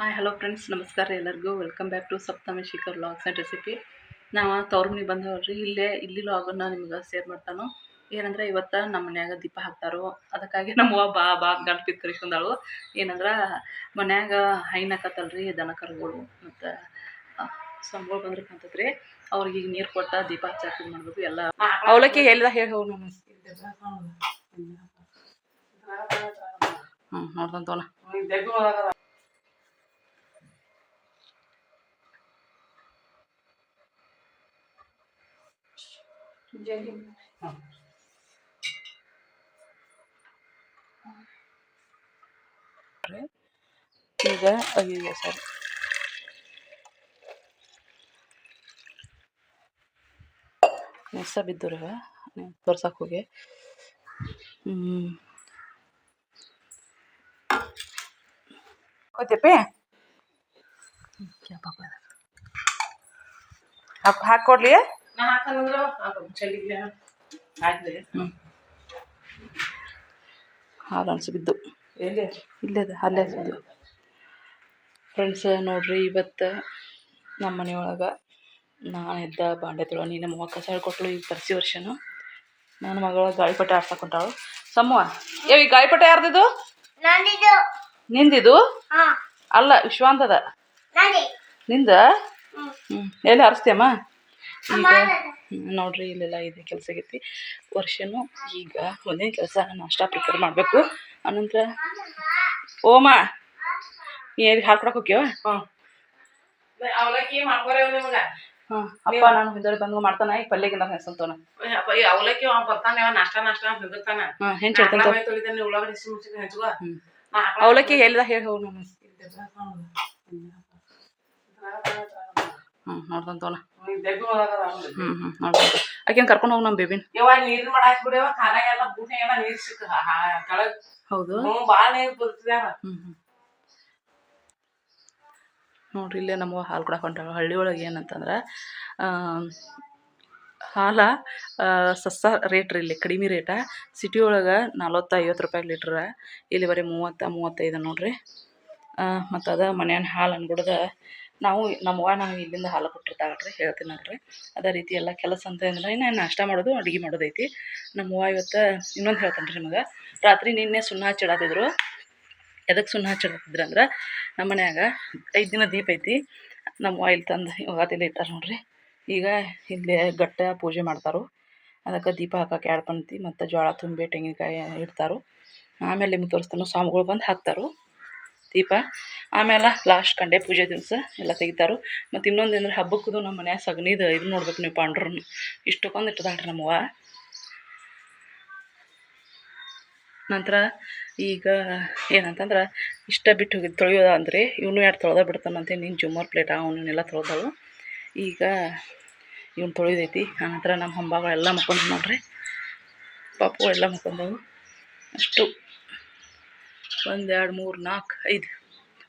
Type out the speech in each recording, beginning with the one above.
Hi hello friends ನಮಸ್ಕಾರ ಎಲ್ಲರಿಗೂ. Welcome back to Saptami Shikhar logs and recipe ನಾವು ತವ್ರ ಮನೆ ಬಂದವ್ರಿ. ಇಲ್ಲೇ, ಇಲ್ಲಿ ಲಾಗನ್ನ ನಿಮ್ಗೆ ಶೇರ್ ಮಾಡ್ತಾನೋ. ಏನಂದ್ರೆ ಇವತ್ತು ನಮ್ಮ ಮನ್ಯಾಗ ದೀಪ ಹಾಕ್ತಾರೋ. ಅದಕ್ಕಾಗಿ ನಮ್ಮ ಬಾ ಬಾ ಗಣಪಿ ಕರಿಸ್ಕೊಂಡಾಳು. ಏನಂದ್ರೆ ಮನ್ಯಾಗ ಹೈನಕತ್ತಲ್ರಿ ದನ ಕರುಗಳು ಮತ್ತು ಸಂಬಳ ಬಂದ್ರೆ ಅವ್ರಿಗೆ ಈಗ ನೀರು ಕೊಟ್ಟ ದೀಪ ಹಚ್ಚಾಕ ಮಾಡಬೇಕು. ಎಲ್ಲ ಅವಲಕ್ಕಿ ಎಲ್ಲ ಹೇಳಿ ಹೋಗಿ ನಮ್ಮ ಹ್ಞೂ ನೋಡ್ದಂತವನ ಈಗ ಅಯ್ಯೋ ಸರಿ ಮೆಸ್ಸ ಬಿದ್ದುರವ ತೋರ್ಸಕ್ಕೆ ಹೋಗಿ ಹ್ಞೂ ಹೋಗ್ತೇಪಿ ಹಾಕ್ ಹಾಕ್ಕೊಡ್ಲಿ ಹ್ಞೂ ಹಾಲು ಅನ್ಸಿ ಬಿದ್ದು ಇಲ್ಲೇ ಇದೆ ಅಲ್ಲೇ ಬಿದ್ದು ಫ್ರೆಂಡ್ಸ್ ನೋಡ್ರಿ ಇವತ್ತು ನಮ್ಮ ಮನೆಯೊಳಗೆ ನಾನು ಎದ್ದ ಬಾಂಡೆ ತೊಳ ನೀನು ನಮ್ಮ ಕಸ ಹೇಳ್ಕೊಟ್ಲು ಈಗ ಪರಿಸಿ ವರ್ಷನು. ನನ್ನ ಮಗಳ ಗಾಳಿಪಟ ಆಡ್ಸಕ್ಕೆ ಹೊಂಟಾಳು. ಸಮ್ಮವ್ವ ಏ ಈ ಗಾಳಿಪಟ ಯಾರ್ದಿದು? ನಿಂದಿದು. ಹಾ. ಅಲ್ಲ ವಿಶ್ವಾಂತದ. ನಂದಿ. ಎಲ್ಲಿ ಹರಿಸ್ತೀಯಮ್ಮ ಈಗ ನೋಡ್ರಿ ಇಲ್ಲೆಲ್ಲ ಇದೆ ಕೆಲಸ ಆಗೈತಿ. ವರ್ಷನು ಈಗ ಒಂದೇ ಕೆಲಸ ನಾಷ್ಟ ಪ್ರಿಪೇರ್ ಮಾಡಬೇಕು. ಅನಂತರ ಓಮ ನೀ ಎಲ್ಲಿ ಹಾಲು ಕೊಡಕ್ಕೆ ಹೋಗ್ಯವ? ಅವಲಕ್ಕಿ ಮಾಡ್ಕೊರೇವ್ ನಿಮಗ? ಹಾಂ ಅಪ್ಪ ನಾನು ಹಿಂದಡೆ ಬಂದು ಮಾಡ್ತಾನೆ ಈಗ ಪಲ್ಯಗಿಂದ ಹೆಸಲ್ತಾನ ಅವಲಕ್ಕಿ ಅವ ಬರ್ತಾನೆ ಅವ ನಾಷ್ಟ ನಾಷ್ಟ ಅಂತ ಹಿಂದಿರ್ತಾನ. ಹಾಂ ಹೆಂಚು ತೊಳಿತಾನೆ ಉಳ್ಳಾಗಡ್ಡಿ ಹಸಿ ಮೆಣಸಿನ್ಕಾಯಿ ಹೆಂಚುವ ಅವಲಕ್ಕಿ ಹೇಳಿದ ಹೇಳಿ ಹೋಗಿ ನಾನು. ಹ್ಞೂ ನೋಡ್ದಂತವನ. ಹ್ಞೂ ಹ್ಞೂ ಆಕೆನ್ ಕರ್ಕೊಂಡು ಹೋಗಿ ನಮ್ಮ ಬೇಬಿನ. ಯವ್ವ ನೀರು ಖಾನಾಗೆಲ್ಲ ನೀರ್ ಸಿಕ್ಕ. ಕೆಳಗ್. ಹೌದು. ಭಾಳ ನೀರು ಹ್ಞೂ ನೋಡ್ರಿ ಇಲ್ಲೇ ನಮ್ಮ ಹಾಲು ಕೂಡ ಹೊಂಟಾಳ ಹಳ್ಳಿ ಒಳಗೆ ಏನಂತಂದ್ರೆ ಹಾಲ ಸಸ್ಸ ರೇಟ್ ರೀ ಇಲ್ಲಿ ಕಡಿಮೆ ರೇಟ. ಸಿಟಿ ಒಳಗೆ ನಲ್ವತ್ತು ಐವತ್ತು ರೂಪಾಯಿ ಲೀಟ್ರ. ಇಲ್ಲಿ ಬರೀ ಮೂವತ್ತು ಮೂವತ್ತೈದು ನೋಡ್ರಿ. ಮತ್ತು ಅದ ಮನೆಯನ್ನು ಹಾಲು ಅನ್ಬಿಡ್ದ ನಾವು ನಮ್ಮವ್ವ ನಾವು ಇಲ್ಲಿಂದ ಹಾಲು ಕೊಟ್ಟಿರ್ತಾಳ್ರಿ ಹೇಳ್ತೀನಿ ನೋಡ್ರಿ. ಅದೇ ರೀತಿ ಎಲ್ಲ ಕೆಲಸ ಅಂತ ಅಂದ್ರೆ ನಾನು ನಾಷ್ಟ ಮಾಡೋದು, ಅಡುಗೆ ಮಾಡೋದೈತಿ ನಮ್ಮವ್ವ ಇವತ್ತು ಇನ್ನೊಂದು ಹೇಳ್ತಾನೆ ರೀ ನಿಮಗೆ. ರಾತ್ರಿ ನಿನ್ನೆ ಸುಣ್ಣ ಹಚ್ಚಿಡತ್ತಿದ್ರು ಎದಕ್ಕೆ ಸುಣ್ಣ ಹಚ್ಚಿಡತ್ತಿದ್ರು ಅಂದ್ರೆ ನಮ್ಮ ಮನ್ಯಾಗ ಐದು ದಿನ ದೀಪ ಐತಿ. ನಮ್ಮ ಇಲ್ಲಿ ತಂದು ಯುಗಾತಿಲಿ ಇಟ್ಟಾರ ನೋಡ್ರಿ. ಈಗ ಇಲ್ಲಿ ಗಟ್ಟ ಪೂಜೆ ಮಾಡ್ತಾರೋ. ಅದಕ್ಕೆ ದೀಪ ಹಾಕಕ್ಕೆ ಎರಡು ಪಂತಿ ಮತ್ತು ಜೋಳ ತುಂಬಿ, ತೆಂಗಿನಕಾಯಿ ಇಡ್ತಾರೋ. ಆಮೇಲೆ ನಿಮ್ಗೆ ತೋರಿಸ್ತಾನು, ಸ್ವಾಮಿಗಳು ಬಂದು ಹಾಕ್ತಾರೋ. ದೀಪ ಆಮೇಲೆ ಲಾಸ್ಟ್ ಕಂಡೆ ಪೂಜೆ ದಿವಸ ಎಲ್ಲ ತೆಗಿತಾರು. ಮತ್ತು ಇನ್ನೊಂದು ಏನಂದ್ರೆ ಹಬ್ಬಕ್ಕದು ನಮ್ಮ ಮನ್ಯಾಗ ಸಗಣಿದು ಇದು ನೋಡ್ಬೇಕು ನೀವು ಪಾಂಡ್ರನ್ನು ಇಷ್ಟಕ್ಕೊಂದು ಇಟ್ಟದಾಳ್ರಿ ನಮ್ಮವ್ವ. ನಂತರ ಈಗ ಏನಂತಂದ್ರೆ, ಇಷ್ಟ ಬಿಟ್ಟು ಹೋಗಿದ್ದು ತೊಳೆಯೋದ ಅಂದರೆ ಇವನು ಎರಡು ತೊಳೆದ ಬಿಡ್ತಾನಂತೆ ನೀನು ಜುಮ್ಮರ್ ಪ್ಲೇಟ್ ಅವನ್ನೆಲ್ಲ ತೊಳೆದವು ಈಗ ಇವ್ನು ತೊಳೆದೈತಿ. ಆನಂತರ ನಮ್ಮ ಹಂಬಾಗಳೆಲ್ಲ ಮಕ್ಕೊಂಡು ನೋಡ್ರಿ. ಪಾಪುಗಳೆಲ್ಲ ಮಕ್ಕೊಂಡವು ಅಷ್ಟು. ಒಂದು ಎರಡು ಮೂರು, ನಾಲ್ಕು, ಐದು.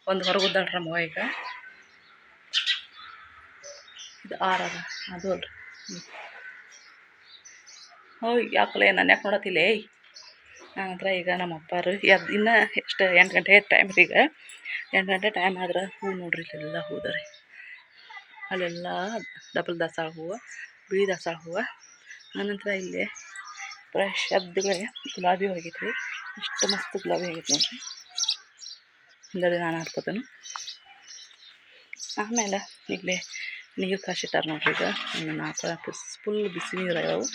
ಒಂದು ಹೊರಗೆ ನಮ್ಮ ಈಗ. ಇದು ಆರ ಅದ. ಅಲ್ರಿ. ಹೋಯ್ ಯಾಕಲ್ಲ ನಾನು ಯಾಕೆ ನೋಡತ್ತಿಲ್ಲ ಏಯ್ ಆದ್ರೆ ಈಗ ನಮ್ಮ ಅಪ್ಪಾರು ಎದ್ದು ಇನ್ನೂ ಎಷ್ಟು ಎಂಟು ಗಂಟೆ ಟೈಮ್ ರೀ ಈಗ. ಎಂಟು ಗಂಟೆ ಟೈಮ್ ಆದ್ರೆ ಹೂ ನೋಡ್ರಿ ಇಲ್ಲೆಲ್ಲ ಹೂದ ರೀ. ಅಲ್ಲೆಲ್ಲ ಡಬಲ್ ದಾಸಾಳ ಹೂವು, ಬಿಳಿ ದಾಸಾಳ ಹೂವು. ಆನಂತರ ಇಲ್ಲಿ ಫ್ರೆಶ್ ಎದ್ದುಗಳೇ ಗುಲಾಬಿ ಹೋಗಿತ್ತು ಎಷ್ಟು ಮಸ್ತ್ ಗುಲಾಬಿ ಆಗೈತೆ ಹಿಂದೆ ನಾನು ಹಾಡ್ಕೋತೇನೆ ಆಮೇಲೆ ಇಲ್ಲಿ ನೀರು ಕಾಸಿಟ್ಟಾರ ನೋಡ್ರಿ ಈಗ. ಇನ್ನು ನಾಲ್ಕು ಫುಲ್ ಬಿಸಿ ನೀರು ಅದಾವು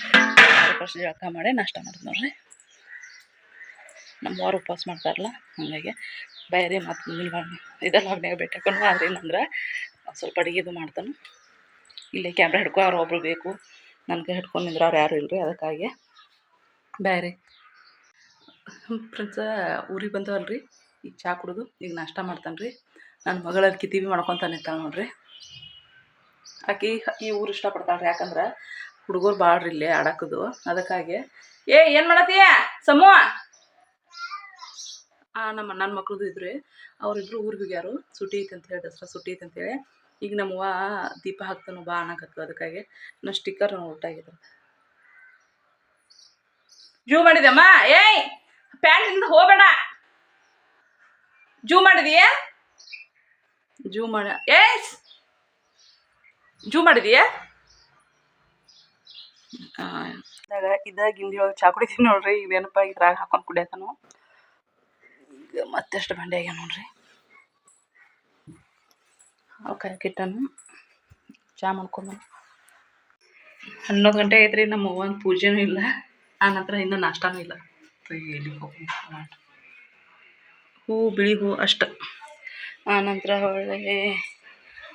ಫಸ್ಟ್ ಜಳಕ ಮಾಡಿ ನಾಷ್ಟ ಮಾಡಿದ್ ನೋಡ್ರಿ. ನಮ್ಮ ಅವ್ರು ಉಪವಾಸ ಮಾಡ್ತಾರಲ್ಲ, ಹಾಗಾಗಿ ಬೇರೆ ಮತ್ತು ಮುಂದಿನ ಇದೆಲ್ಲ ಲಾಗ್ನಾಗ ಭೇಟಿ ಹಾಕೊಂಡು ಆದ್ರೆ ಏನಂದ್ರೆ ಸ್ವಲ್ಪ ಅಡುಗೆದು ಮಾಡ್ತಾನೆ. ಇಲ್ಲೇ ಕ್ಯಾಮ್ರಾ ಹಿಡ್ಕೊ, ಅವ್ರು ಒಬ್ರು ಬೇಕು. ನನಗೆ ಹಿಡ್ಕೊಂಡು ನಿಂದ್ರೆ ಅವ್ರು ಯಾರು ಇಲ್ಲರಿ ಅದಕ್ಕಾಗಿ ಬೇರೆ ಫ್ರೆಂಡ್ಸ ಊರಿಗೆ ಬಂದವಲ್ರಿ. ಈಗ ಚಹಾ ಕುಡಿದು, ಈಗ ನಾಷ್ಟ ಮಾಡ್ತಾನೆ ರೀ ನನ್ನ ಮಗಳ ಕಿತಿವಿ ಮಾಡ್ಕೊತಾನೆ ನಿಂತಾಳೆ ನೋಡ್ರಿ. ಆಕಿ ಈ ಊರು ಇಷ್ಟಪಡ್ತಾಳೆ ರೀ ಯಾಕಂದ್ರೆ ಹುಡುಗರು ಭಾಳ ರೀ ಇಲ್ಲೇ ಆಡಕ್ಕದು ಅದಕ್ಕಾಗಿ, ಏ, ಏನು ಮಾಡತ್ತೀಯ, ಸಮೂಹ? ನಮ್ಮ ನನ್ನ ಮಕ್ಳದ್ದು ಇದ್ರಿ. ಅವರಿಬ್ರು ಊರಿಗೆ ಹೋಗ್ಯಾರು. ಸುಟಿ ಐತೆ ಅಂತ ಹೇಳಿ, ದಸರಾ ಸುಟಿ ಐತೆ ಅಂತೇಳಿ ಈಗ ನಮ್ಮವ್ವ ದೀಪ ಹಾಕ್ತಾನು ಬಾ ಅನ್ನಕತ್ತು ಅದಕ್ಕಾಗಿ ನಾ ಸ್ಟಿಕ್ಕರ್ ಒಟ್ಟಾಗಿದ್ರು ಜೂ ಮಾಡಿದೆಮ್ಮ ಏಯ್! ಪ್ಯಾಂಟಿಂದ ಹೋಗಬೇಡ. ಜೂ ಮಾಡಿದೀಯ? ಜೂ ಮಾಡ ಏಸ್ ಜೂ ಮಾಡಿದೀಯಾ? ಇದ ಗಿಂಡಿ ಒಳಗೆ ಚಾ ಕುಡಿತೀನಿ ನೋಡ್ರಿ. ಇದೇನಪ್ಪ ಇದ್ರಾಗ ಹಾಕೊಂಡು ಕುಡಿಯತಾನು. ಈಗ ಮತ್ತೆಷ್ಟು ಬಂಡೆ ಆಗ್ಯಾವ ನೋಡ್ರಿ. ಓಕೆ ಕಿಟ್ಟನು. ಚಾ ಮಾಡ್ಕೊಂಡು ಹನ್ನೊಂದು ಗಂಟೆ ಐತ್ರಿ ನಮ್ಮ ಒಂದು ಪೂಜೆನೂ ಇಲ್ಲ. ಆ ನಂತರ ಇನ್ನೂ ನಾಷ್ಟಾನೂ ಇಲ್ಲ. ಎಲ್ಲಿ ಹೂವು ಹೂ ಬಿಳಿ ಹೂವು ಅಷ್ಟು. ಆನಂತರ ನಂತರ ಒಳ್ಳೆ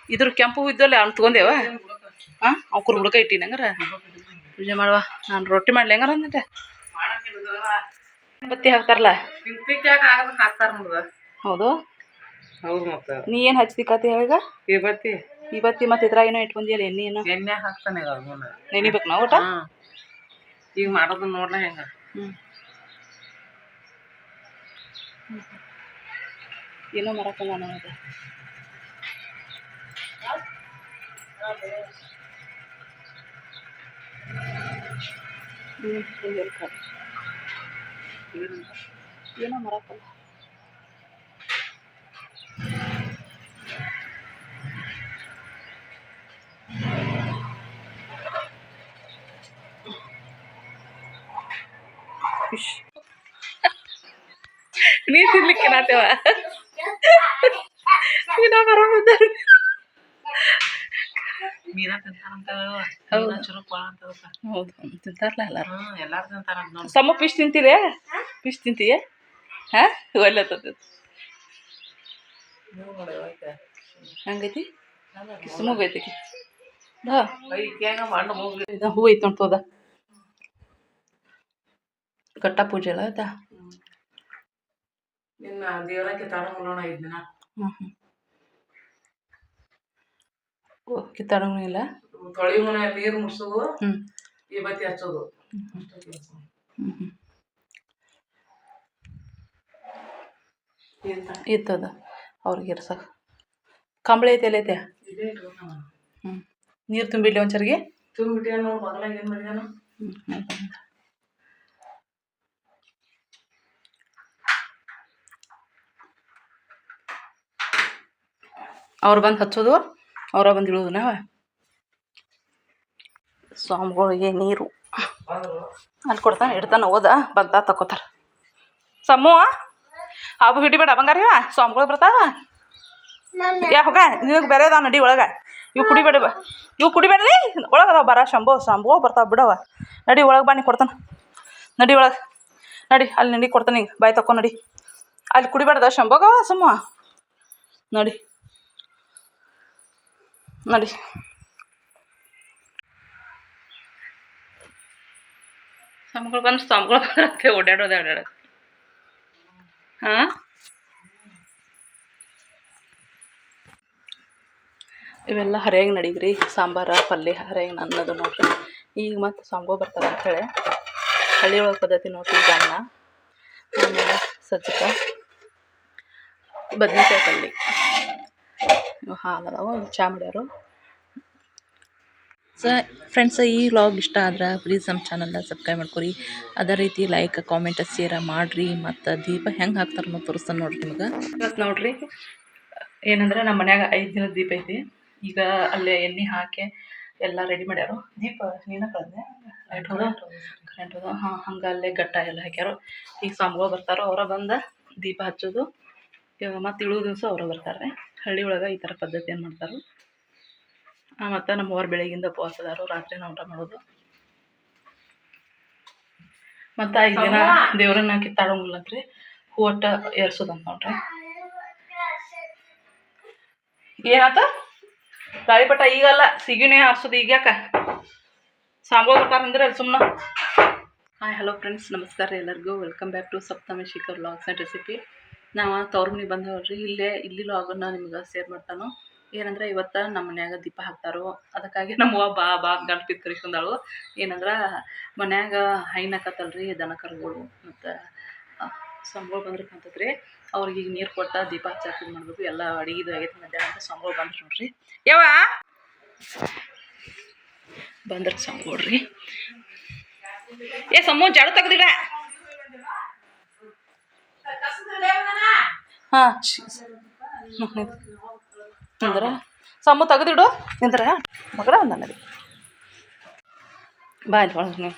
ಇದ್ರ ಕೆಂಪು ಹೂ ಇದ್ದಲ್ಲ ಅವ್ನು ತೊಗೊಂಡೇವ? ಹಾಂ ಅವ್ಕರು ಹುಡುಕ ಇಟ್ಟಿನಿ ಹಂಗಾರ. ಪೂಜೆ ಮಾಡುವ. ನಾನು ರೊಟ್ಟಿ ಮಾಡ್ಲಿ ಹೆಂಗಾರ ಅಂದ್ರೆ ಬತ್ತಿ ಹಾಕ್ತಾರಲ್ಲ? ಹೌದು. ಹೌದು ಮತ್ತೆ. ನೀ ಏನು ಹಚ್ತಿ ಕತೆ ಹೇಳಿಗ? ಈ ಬತ್ತಿ. ಇವತ್ತಿ ಮತ್ತೆ ಇದ್ರಾಗ ಏನೋ ಇಟ್ಕೊಂಡಿಯಲ್ಲ ಎಣ್ಣೆ ಏನೋ? ಎಣ್ಣೆ ಹಾಕ್ತಾನೆ ನೆನಿಬೇಕು ನಾವು ಊಟ? ಈಗ ಮಾಡೋದನ್ನ ನೋಡ್ಲ ಹೆಂಗ? ಹ್ಞೂ ಏನೋ ಮರಕಲ್ಲ ನನಗೆ ಏನೋ ಮರಕಲ್ಲ ಫಿಶ್ ನೀ ತಿನ್ಲಿಕ್ಕೆ ನಾತೇವ ನೀನ ಬರೋದ ಮೀನಾ ತಿಂತಾರಂತ ಚುರುಕ್ ಭಾಳ ಅಂತ. ಹೌದು ತಿಂತಾರಲ್ಲ ಎಲ್ಲಾರು? ಎಲ್ಲಾರು ತಿಂತಾರ ನೋಡಿ. ಸಮ ಪಿಶ್ ತಿಂತೀರಿ? ಪಿಶ್ ತಿಂತೀಯ? ಹಾಂ? ಒಳ್ಳೆತದ ಹಂಗೈತಿ? ಸುಮಗೈತಿ ಹಾ ಹೆಂಗ ಮಣ್ಣು ಮುಗಿ ಇದು ಹೂ ಐತಿ ನೋಡ್ತದ ಕಟ್ಟ ಪೂಜೆ ಎಲ್ಲ ಆಯ್ತಾ? ಇನ್ನ ದೇವರಕ್ಕೆ ತಾರ ಮುಲ್ಲೋಣ ಐದು ದಿನ. ಹ್ಞೂ ಹ್ಞೂ ಓ ಕಿತ್ತಾಡಂಗೂ ಇಲ್ಲ ತೊಳಿ ಮನೆ ನೀರು ಮುಡ್ಸೋದು ಈ ಬತ್ತಿ ಹಚ್ಚೋದು. ಅಷ್ಟೇ ಕೆಲ್ಸ. ಹ್ಞೂ ಹ್ಞೂ ಇಂತ ಇರ್ತದ ಅವ್ರಿಗೆ ಇರ್ಸಕ್ ಕಂಬಳಿ ಐತೆ ಇಟ್ಕೊಂಡ್ ಹ್ಞೂ ನೀರು ತುಂಬಿಡ್ಲಿ ಒಂಚರಿಗೆ? ತುಂಬಿಟ್ಟಿ ನೋಡಿ ಏನು ಏನ್ ಮಾಡಿದಾನ ಅವ್ರು ಬಂದು ಹಚ್ಚೋದು? ಅವ್ರ ಬಂದು ಇಳೋದು ನಾವ ಸ್ವಾಮಿಗಳಿಗೆ ನೀರು. ಅಲ್ಲಿ ಕೊಡ್ತಾನೆ, ಇಡ್ತಾನೆ, ಓದ, ಬಂದ, ತಕೋತಾರ. ಸಮ್ಮು ಅವು ಹಿಡಿಬೇಡ, ಬಂಗಾರ ಸ್ವಾಮಿಗಳು ಬರ್ತಾವ. ಯಾ, ಹೋಗ, ನಿನಗೆ ಬೇರೆ ಅದಾವ ನಡಿ ಒಳಗೆ. ಇವು ಕುಡಿಬೇಡ ಇವು. ಕುಡಿಬೇಡ್ರಿ ಒಳಗೆ ಅದಾವ, ಬರ, ಶಂಭೋ ಶಂಭೋ ಬರ್ತಾವ, ಬಿಡವ. ನಡಿ ಒಳಗೆ ಬಾ, ನೀ ಕೊಡ್ತಾನೆ. ನಡಿ ಒಳಗೆ. ನಡಿ, ಅಲ್ಲಿ ನಡಿ ಕೊಡ್ತಾನೆ ಈಗ, ಬಾಯ್ ತಕೊ, ನಡಿ. ಅಲ್ಲಿ ಕುಡಿಬೇಡ್ದ ಶಂಭೋಗವ ಸಮ್ಮ. ನಡಿ. ನಡಿ. ಸ್ವಾಮಿಗಳು ಬಂದು ಸ್ವಾಮಿಗಳು ಬರುತ್ತೆ, ಓಡಾಡೋದು ಓಡಾಡೋದು. ಹಾಂ? ಇವೆಲ್ಲ ಹರಿಯಾಗಿ ನಡೀದ್ರಿ, ಸಾಂಬಾರ, ಪಲ್ಯ, ಹರಿಯಾಗಿ ಅನ್ನೋದು ನೋಡ್ರಿ. ಈಗ ಮತ್ತೆ ಸಾಂಬೋ ಬರ್ತಾರೆ ಅಂಥೇಳಿ ಹಳ್ಳಿ ಒಳಗೆ ಪದ್ಧತಿ ನೋಡ್ರಿ, ಈಗ ಅನ್ನ ಸಜ್ಜಕ, ಬದನೆಕಾಯಿ ಪಲ್ಯ. ಹಾಲು ಅದಾವ ಚಾ ಮಾಡ್ಯಾರು. ಸ ಫ್ರೆಂಡ್ಸ್ ಈ ವ್ಲಾಗ್ ಇಷ್ಟ ಆದ್ರೆ ಪ್ಲೀಸ್ ನಮ್ಮ ಚಾನಲ್ನ ಸಬ್ಸ್ಕ್ರೈಬ್ ಮಾಡ್ಕೊರಿ. ಅದೇ ರೀತಿ ಲೈಕ್ ಕಾಮೆಂಟ್ ಶೇರ್ ಮಾಡ್ರಿ ಮತ್ತು ದೀಪ ಹೆಂಗೆ ಹಾಕ್ತಾರ ತೋರಿಸ್ತಾನೆ ನೋಡ್ರಿ ನಿಮ್ಗೆ. ಇವತ್ತು ನೋಡ್ರಿ ಏನಂದ್ರೆ ನಮ್ಮ ಮನ್ಯಾಗ ಐದು ದಿನದ ದೀಪ ಐತಿ. ಈಗ ಅಲ್ಲೇ ಎಣ್ಣೆ ಹಾಕಿ ಎಲ್ಲ ರೆಡಿ ಮಾಡ್ಯಾರು. ದೀಪ ನೀನ ಕಳೆದೆ? ಲೈಟ್ ಹೋದ? ಕರೆಂಟ್ ಹೋದ. ಹಾಂ ಹಂಗೆ ಅಲ್ಲೇ ಗಟ್ಟ ಎಲ್ಲ ಹಾಕ್ಯಾರು. ಈಗ ಸ್ವಾಮಿಗಳು ಬರ್ತಾರೋ ಅವರ ಬಂದು ದೀಪ ಹಚ್ಚೋದು. ಮತ್ತು ಇಳು ದಿವಸ ಅವರು ಬರ್ತಾರೆ ಹಳ್ಳಿ ಒಳಗೆ ಈ ಥರ ಪದ್ಧತಿ ಏನು ಮಾಡ್ತಾರೆ? ಮತ್ತು ನಮ್ಮ ಅವ್ರ ಬೆಳಗಿಂದ ಉಪವಾಸ ಅದಾರು, ರಾತ್ರಿ ಊಟ ಮಾಡೋದು. ಮತ್ತು ಐದು ದಿನ ದೇವ್ರನ್ನ ಕಿತ್ತಾಡೋಂಗಿಲ್ಲ ಅಂತ್ರಿ ಹೂ ಒಟ್ಟ ಏರ್ಸೋದಂತ ನೋಡ್ರಿ. ಏನಾತ? ಗಾಳಿಪಟ ಈಗಲ್ಲ, ಸಿಗಿನೇ ಆರ್ಸೋದು ಈಗ ಸಾಂಬೋ ಸಾಂಬೋ ಬರ್ತಾರಂದ್ರೆ ಅಲ್ಲಿ ಸುಮ್ಮನೆ ಹಾಯ್ ಹಲೋ ಫ್ರೆಂಡ್ಸ್ ನಮಸ್ಕಾರ ಎಲ್ಲರಿಗೂ. Welcome back to Saptami Shikhar vlogs and recipe ನಾವು ತವ್ರ ಮನೆ ಬಂದವ್ರಿ ಇಲ್ಲೇ ಇಲ್ಲಿ ಲಾಗನ್ನ ನಿಮ್ಗೆ ಶೇರ್ ಮಾಡ್ತಾನು. ಏನಂದ್ರೆ ಇವತ್ತು ನಮ್ಮ ಮನ್ಯಾಗ ದೀಪ ಹಾಕ್ತಾರೋ. ಅದಕ್ಕಾಗಿ ನಮ್ಮವ್ವ ಬಾ ಬಾ ಗಂಟು ಬಿದ್ದು ಕರಿಕೊಂಡಾಳು ಏನಂದ್ರೆ ಮನ್ಯಾಗ ಹೈನಾಕತ್ತಲ್ರಿ ದನ ಕರುಗಳು ಮತ್ತು ಸಂಬಳ ಬಂದ್ರೆ ಕಾಣ್ತದ್ರಿ ಅವ್ರಿಗೆ ಈಗ ನೀರು ಕೊಟ್ಟ ದೀಪ ಹಚ್ಚಾಕ ಮಾಡಬೇಕು. ಎಲ್ಲ ಅಡಿಗೆದು ಆಗೈತೆ ಮಧ್ಯಾಹ್ನ ಅಂತ ಸಂಬಳ ಬಂದ್ರೆ ನೋಡ್ರಿ. ಯಾವ ಬಂದ್ರೆ ಸಂಬಳ್ರಿ ಏ ಸಮ್ಮು, ಜಾಡು ತೆಗ್ದಿಡ. ಹಾಂ. ನಿಂದ್ರ? ಸಮ್ಮ ತೆಗೆದಿಡು. ನಿಂದ್ರ? ಮಗರ ಅಂದ ನಡಿ ಬಾ ಇಲ್ಲಿ ಒಳಗೆ ನೀವು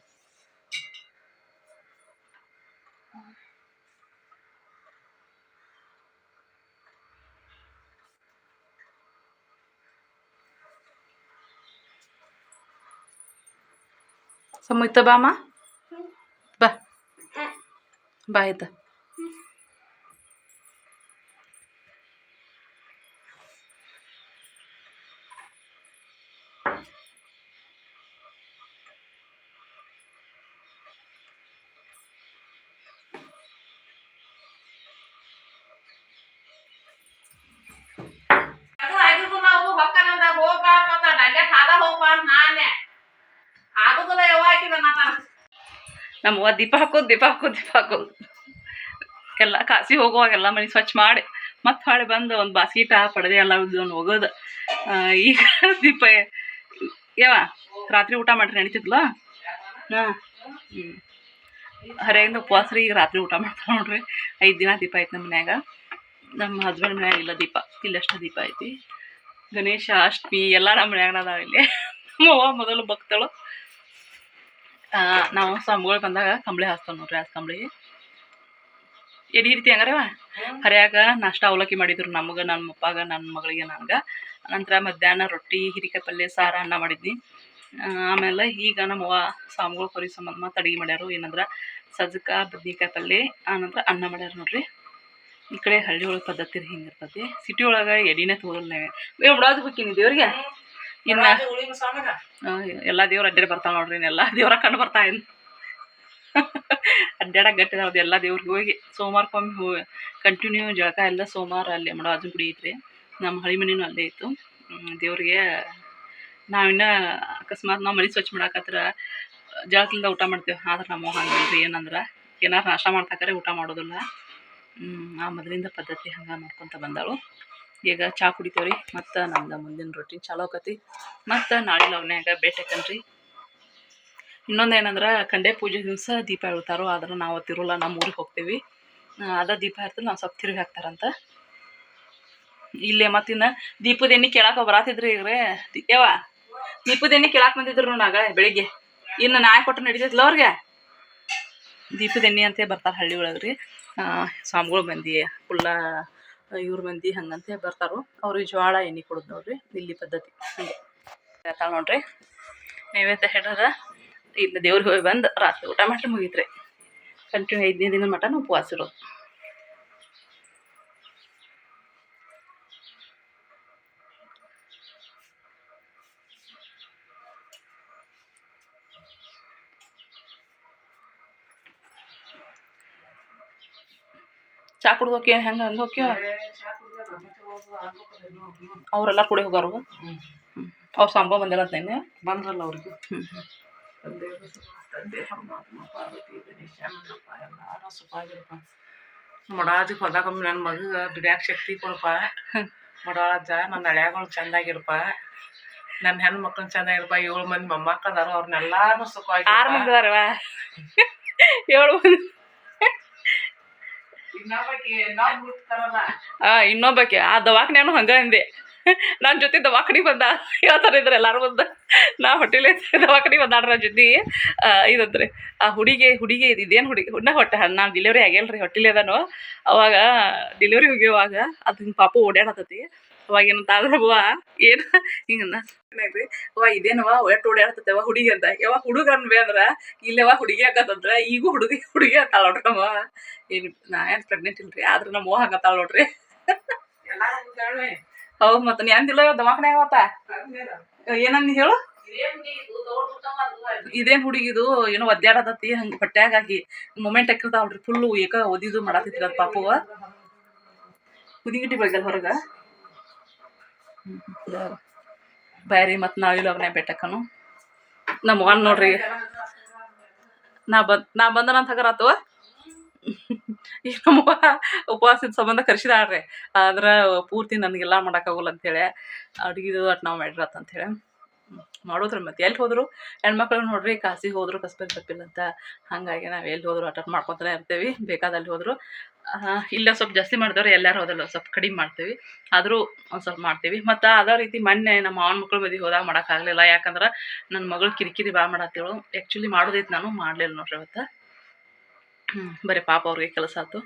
ಹ್ಮ್. ಸಮುಯ್ತ ಬಾ. ಅಮ್ಮ ಬಾ ಬಾ ಆಯ್ತಾ ಅದು ಆಗಿದ್ದು ನಾವು ಹೊಕ್ಕನಂದ ಹೋಗ್ಬಾ ಅಂತ ಅಲ್ಲೇ ಹಾದ ಹೋಗ್ಬಾ ಅಂತ ನಾನೇ ಆಗುದಿಲ್ಲ ಯವ್ವ ಆಕಿದ ಮಾತಾಡ ನಮ್ಮವ್ವ ದೀಪ ಹಾಕೋದು ದೀಪ ಹಾಕೋದು ದೀಪ ಹಾಕೋದು. ಎಲ್ಲ ಕಾಸಿ ಹೋಗುವಾಗ ಎಲ್ಲ ಮನೆ ಸ್ವಚ್ಛ ಮಾಡಿ, ಮತ್ತೆ ಹೊಳೆ ಬಂದು ಒಂದು ಬಾಸ್ಕೀಟ ಪಡೆದೆ ಎಲ್ಲ ಒಂದು ಹೋಗೋದು ಈಗ ದೀಪ ಯಾವ ರಾತ್ರಿ ಊಟ ಮಾಡ್ರಿ ನಡೀತಿದ್ಲ? ಹಾಂ. ಹ್ಞೂ ಹರಿಯಾಗಿಂದ ಉಪವಾಸ ರೀ, ಈಗ ರಾತ್ರಿ ಊಟ ಮಾಡ್ತಾರೆ ನೋಡ್ರಿ. ಐದು ದಿನ ದೀಪ ಐತಿ ನಮ್ಮ ಮನ್ಯಾಗ. ನಮ್ಮ ಹಸ್ಬೆಂಡ್ ಮನ್ಯಾಗ ಇಲ್ಲ ದೀಪ, ಇಲ್ಲಷ್ಟು ದೀಪ ಐತಿ. ಗಣೇಶ ಅಷ್ಟಮಿ, ಎಲ್ಲ ನಮ್ಮ ಮನ್ಯಾಗ ಅದಾವ ಇಲ್ಲಿ ನಮ್ಮವ್ವ ಮೊದಲು ಭಕ್ತಳು. ನಾವು ಸ್ವಾಮಿಗಳು ಬಂದಾಗ ಕಂಬಳಿ ಹಾಸ್ತಾವ ನೋಡ್ರಿ, ಆ ಕಂಬಳಿ. ಎಡಿ ರೀತಿ ಹಂಗಾರವ ಹರಿಯಾಗ ನಾಷ್ಟ ಅವಲಕ್ಕಿ ಮಾಡಿದ್ರು ನಮಗೆ ನನ್ನ ಅಪ್ಪಾಗ ನನ್ನ ಮಗಳಿಗೆ ನನಗೆ. ನಂತರ ಮಧ್ಯಾಹ್ನ ರೊಟ್ಟಿ ಹಿರಿಕಾಯಿ ಪಲ್ಯ ಸಾರ ಅನ್ನ ಮಾಡಿದ್ನಿ ಆಮೇಲೆ ಈಗ ನಮ್ಮವ್ವ ಸ್ವಾಮಿಗಳು ಕೊರಿ ಸಂಬಂಧ ಮತ್ತು ಅಡುಗೆ ಮಾಡ್ಯಾರು. ಏನಂದ್ರೆ ಸಜ್ಜಕ ಬದ್ನಿಕಾಯಿ ಪಲ್ಯ ಆನಂತರ ಅನ್ನ ಮಾಡ್ಯಾರ ನೋಡ್ರಿ. ಈ ಕಡೆ ಹಳ್ಳಿ ಒಳಗೆ ಪದ್ಧತಿ ಹಿಂಗಿರ್ತತಿ. ಸಿಟಿ ಒಳಗೆ ಎಡಿನೇ ತೋರಲ್ಲ ಬಿಡೋದು ಬೇಕಿನಿ ದೇವ್ರಿಗೆ. ಇನ್ನು ಎಲ್ಲಾ ದೇವ್ರ ಅಡ್ಡಾಡಿ ಬರ್ತಾವ ನೋಡ್ರಿ ಎಲ್ಲ ದೇವ್ರ ಕಂಡು ಬರ್ತಾ ಇನ್ ಅಡ್ಡಾಡಕ್ಕೆ ಅದು ಎಲ್ಲಾ ದೇವ್ರಿಗೆ ಹೋಗಿ. ಸೋಮವಾರಕ್ಕೊಮ್ಮೆ ಹೋಗಿ ಕಂಟಿನ್ಯೂ ಜಳಕ ಎಲ್ಲ ಸೋಮವಾರ ಅಲ್ಲೇ ಮಾಡೋ ಅದು ಗುಡಿ ಐತ್ರಿ. ನಮ್ಮ ಹಳಿ ಮನೆನೂ ಅಲ್ಲೇ ಇತ್ತು. ದೇವ್ರಿಗೆ ನಾವಿನ್ನ ಅಕಸ್ಮಾತ್ ನಾವು ಮನೆ ಸ್ವಚ್ಛ ಮಾಡಾಕತ್ರ ಜಳಕದಿಂದ ಊಟ ಮಾಡ್ತೇವೆ. ಆದ್ರೆ ನಮ್ಮ ಹಂಗಿಲ್ರಿ ಏನಂದ್ರೆ ಏನಾರು ನಾಷ್ಟ ಮಾಡ್ತಾಕರೆ ಊಟ ಮಾಡೋದಿಲ್ಲ. ಆ ಮೊದಲಿಂದ ಪದ್ಧತಿ ಹಂಗೆ ಮಾಡ್ಕೊತ ಬಂದಾಳು. ಈಗ ಚಾ ಕುಡಿತೇವ್ರಿ. ಮತ್ತು ನಮ್ದು ಮುಂದಿನ ರೊಟೀನ್ ಚಾಲೂ ಆಕತಿ. ಮತ್ತು ನಾಳೆ ಲವ್ನ್ಯಾಗ ಬೇಟೆಕನ್ರಿ ಇನ್ನೊಂದು ಏನಂದ್ರೆ ಕಂಡೆ ಪೂಜೆ ದಿವಸ ದೀಪ ಇಳ್ತಾರೋ ಆದ್ರೆ ನಾವು ತಿರುಲ್ಲ ನಮ್ಮ ಊರಿಗೆ ಹೋಗ್ತೀವಿ. ಅದ ದೀಪ ಇರ್ತದೆ ನಾವು ಸ್ವಲ್ಪ ತಿರುಗಿ ಹಾಕ್ತಾರಂತ. ಇಲ್ಲೇ ಮತ್ತಿನ್ನ ದೀಪದ ಎಣ್ಣೆ ಕೇಳಾಕ ಬರಾತಿದ್ರಿ ಇವ್ರೆ ಯಾವ ದೀಪದ ಎಣ್ಣೆ ಕೇಳಾಕ ಬಂದಿದ್ರು ನಾಗ ಬೆಳಿಗ್ಗೆ. ಇನ್ನು ನಾಯಿ ಕೊಟ್ಟು ನಡೀತಿದ್ಲ ಅವ್ರಿಗೆ? ದೀಪದ ಎಣ್ಣೆ ಅಂತ ಬರ್ತಾರೆ ಹಳ್ಳಿ ಒಳಗೆ ರೀ ಸ್ವಾಮಿಗಳು ಮಂದಿ ಕುಲ್ಲ ಇವ್ರ ಮಂದಿ ಹಂಗಂತೆ ಬರ್ತಾರೋ, ಅವ್ರಿಗೆ ಜ್ವಾಳ ಎಣ್ಣೆ ಕೊಡೋದು ನೋಡ್ರಿ, ಇಲ್ಲಿ ಪದ್ಧತಿ. ಹಿಂಗೆ. ನೋಡ್ರಿ, ನೈವೇದ್ಯ ಹಿಡದ ಇಲ್ಲಿ ದೇವ್ರಿಗೆ ಹೋಗಿ ಬಂದು ರಾತ್ರಿ ಊಟ ಮಾಡಿ ಮುಗೀತ್ರಿ. ಕಂಟಿನ್ಯೂ ಐದನೇ ದಿನ ಮಟ ನಾವು ಉಪವಾಸ ಇರೋದು. ಚಾ ಕುಡ್ದು ಹೋಗ್ಯ ಹೆಂಗೆ ಹಂಗೆ ಹೋಗ್ಯ ಅವರೆಲ್ಲ ಕೂಡಿ ಹೋಗಾರು. ಅವ್ರು ಸಂಭವ ಬಂದಿಲ್ಲ ಅಂತ ನೆನ್ನೆ. ಬಂದ್ರಲ್ಲ ಅವ್ರಿಗೆ. ತಂದೆ ತಂದೆ ಪರಮಾತ್ಮ ಪಾರ್ವತಿ ಗಣೇಶ ನನ್ನಪ್ಪ ಎಲ್ಲಾರು ನನ್ನ ಮಗ ದುಡಿಯಾಕ ಶಕ್ತಿ ಕೊಡಪ್ಪ. ಮೊಡಾಳಜ್ಜ ನನ್ನ ಹಳ್ಯಾಗಳು ಚಂದಾಗಿರಪ್ಪ. ನನ್ನ ಹೆಣ್ಣು ಮಕ್ಳನ್ನ ಚಂದಾಗಿರಪ್ಪ. ಏಳು ಮಂದಿ ಮೊಮ್ಮಕ್ಕಳು ಅದಾರ. ಅವ್ರನ್ನೆಲ್ಲಾರು ಸುಖವಾಗಿ ಆರು ಮಂದಿ ಅದಾರವ? ಏಳು ಮಂದಿ. ಇನ್ನೊಬ್ಬಾಕಿ ಇನ್ನೊಬ್ಬಕಿ, ಆ ದವಾಖಾನೆನು ಹಂಗೆ ಅಂದೆ. ನನ್ನ ಜೊತೆ ದವಾಖಾನಿ ಬಂದ ಹೇಳ್ತಾರೆ ಇದ್ರೆ ಎಲ್ಲಾರು ಬಂದ. ನಾ ಹೊಟ್ಟೆಲೆ ದವಾಖಾನೆ ಬಂದಾಡ್ರ ನನ್ನ ಜೊತೆ. ಇದಂದ್ರೆ ಆ ಹುಡುಗಿ ಹುಡುಗಿ, ಇದೇನು ಹುಡುಗಿ, ಹುಡ್ನ ಹೊಟ್ಟೆ, ನಾನು ಡಿಲಿವರಿ ಆಗ್ಯಲ್ರಿ ಹೊಟ್ಟಿಲೆ ಅದಾನು ಅವಾಗ ಡಿಲಿವರಿ ಹೋಗ್ಯವಾಗ ಅದು ಹಿಂಗೆ ಪಾಪು ಓಡಾಡತತಿ ಅವಾಗ ಏನಂತ ಆದ್ರೆ ಅವ್ವ ಏನು ಹಿಂಗನ್ನ ಅವ್ವ ಇದೇನವ ಒಟ್ಟು ಓಡಾಡ್ತತೆ ಅವ ಹುಡುಗಿ ಅಂತ. ಯಾವ ಹುಡುಗ ಅನ್ಬೇ ಅಂದ್ರ ಇಲ್ಲವ ಹುಡುಗಿ ಆಗತ್ತಂದ್ರ ಈಗೂ ಹುಡುಗಿ ಹುಡುಗಿ ಅಂತಾಳ ನೋಡ್ರಿ ಏನ್ ನಾ ಏನ್ ಪ್ರೆಗ್ನೆಂಟ್ ಇಲ್ರಿ? ಆದ್ರ ನಮ್ಮ ಹಂಗ ಹಂಗತ್ತಾಳ ನೋಡ್ರಿ. ಹೌದ್ ಮತ್ತ ನೀ ಅಂದಿಲ್ಲ ದವಾಖಾನೆ ಅವತ್ತ? ಏನಂದು ಹೇಳು? ಇದೇನ್ ಹುಡುಗಿದು? ಏನೋ ಒದ್ದಾಡತತಿ ಹಂಗ ಹೊಟ್ಯಾಗ ಆಗಿ ಮೊಮೆಂಟ್ ಹಾಕಿರ್ತಾವಲ್ರಿ ಫುಲ್ ಏಕ ಓದಿದು ಮಾಡತ್ತಿದ್ರ ಪಾಪುವ. ಹುದಿಗಿಟ್ಟಿ ಬೆಳ್ದಲ್ ಹೊರಗ? ಬ್ಯಾರಿ ಮತ್ತು ನಾವು ಇಲ್ಲೋಗ್ನೆ ಬೆಟ್ಟಕ್ಕನು ನಮ್ಮ ಅವ್ವನ್ ನೋಡ್ರಿ. ನಾ ಬಂದ್, ನಾ ಬಂದನ ಅಂತ ಹಗರಾತು ಈಗ ನಮ್ಮ ಉಪವಾಸದ ಸಂಬಂಧ ಕರ್ಸಿದಾಳ್ರಿ ಆದ್ರೆ ಪೂರ್ತಿ ನನಗೆಲ್ಲ ಮಾಡೋಕ್ಕಾಗಲ್ಲ ಅಂತೇಳಿ ಅಡ್ಗಿದು ಅಟ್ ನಾವು ಮಾಡಿರತ್ತ ಅಂತೇಳಿ ಮಾಡೋದ್ರಿ ಮತ್ತೆ ಎಲ್ಲಿ ಹೋದ್ರು? ಹೆಣ್ಮಕ್ಳು ನೋಡ್ರಿ ಕಾಸಿಗೆ ಹೋದ್ರು ಕಸ್ಬೇಕು ತಪ್ಪಿಲ್ಲ ಅಂತ. ಹಾಗಾಗಿ ನಾವು ಎಲ್ಲಿ ಹೋದ್ರು ಅಟೆಂಡ್ ಮಾಡ್ಕೊತಾನೆ ಇರ್ತೀವಿ. ಬೇಕಾದಲ್ಲಿ ಹೋದ್ರು. ಇಲ್ಲ, ಸ್ವಲ್ಪ ಜಾಸ್ತಿ ಮಾಡಿದವ್ರು ಎಲ್ಲರೂ ಹೋದಲ್ಲ ಸ್ವಲ್ಪ ಕಡಿಮೆ ಮಾಡ್ತೀವಿ. ಆದರೂ ಒಂದು ಸ್ವಲ್ಪ ಮಾಡ್ತೀವಿ. ಮತ್ತು ಅದೇ ರೀತಿ ಮೊನ್ನೆ ನಮ್ಮ ಮಾವನ ಮಕ್ಳು ಮದುವೆ ಹೋದಾಗ ಮಾಡೋಕ್ಕಾಗಲಿಲ್ಲ ಯಾಕಂದ್ರೆ ನನ್ನ ಮಗಳು ಕಿರಿಕಿರಿ ಭಾಳ ಮಾಡತ್ತೇಳು ಆ್ಯಕ್ಚುಲಿ ಮಾಡೋದೈತೆ ನಾನು, ಮಾಡಲಿಲ್ಲ ನೋಡ್ರಿ ಅವತ್ತು. ಬರೀ ಪಾಪ ಅವ್ರಿಗೆ ಕೆಲಸ ಆಯ್ತು